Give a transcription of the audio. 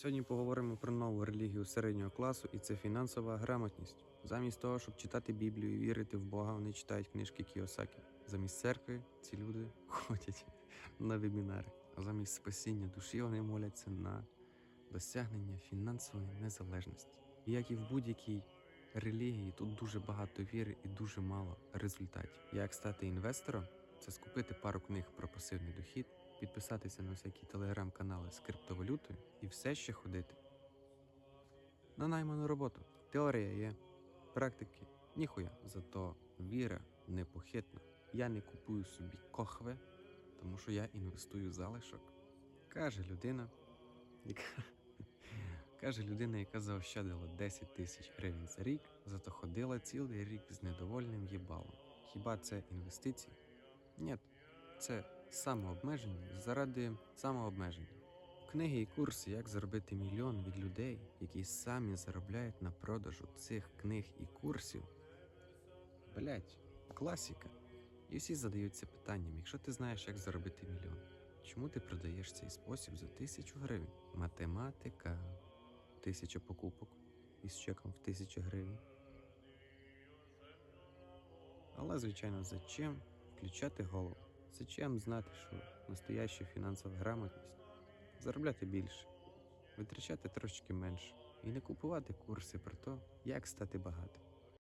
Сьогодні поговоримо про нову релігію середнього класу, і це фінансова грамотність. Замість того, щоб читати Біблію і вірити в Бога, вони читають книжки Кіосакі. Замість церкви ці люди ходять на вебінари. А замість спасіння душі вони моляться на досягнення фінансової незалежності. Як і в будь-якій релігії, тут дуже багато віри і дуже мало результатів. Як стати інвестором? Це скупити пару книг про пасивний дохід, підписатися на всякі телеграм-канали з криптовалютою і все ще ходити. На найману роботу. Теорія є, практики ніхуя. Зато віра непохитна. Я не купую собі кохве, тому що я інвестую залишок. Каже людина, яка каже людина, яка заощадила 10 тисяч гривень за рік, зато ходила цілий рік з недовольним їбалом. Хіба це інвестиції? Ні, це самообмеження заради самообмеження. Книги і курси, як заробити мільйон від людей, які самі заробляють на продажу цих книг і курсів. Блять, класіка. І всі задаються питанням: якщо ти знаєш, як заробити мільйон, чому ти продаєш цей спосіб за тисячу гривень? Математика, тисяча покупок із чеком в тисячу гривень. Але, звичайно, зачем включати голову? Зачем знати, що настояща фінансова грамотність заробляти більше, витрачати трошки менше і не купувати курси про те, як стати багатим.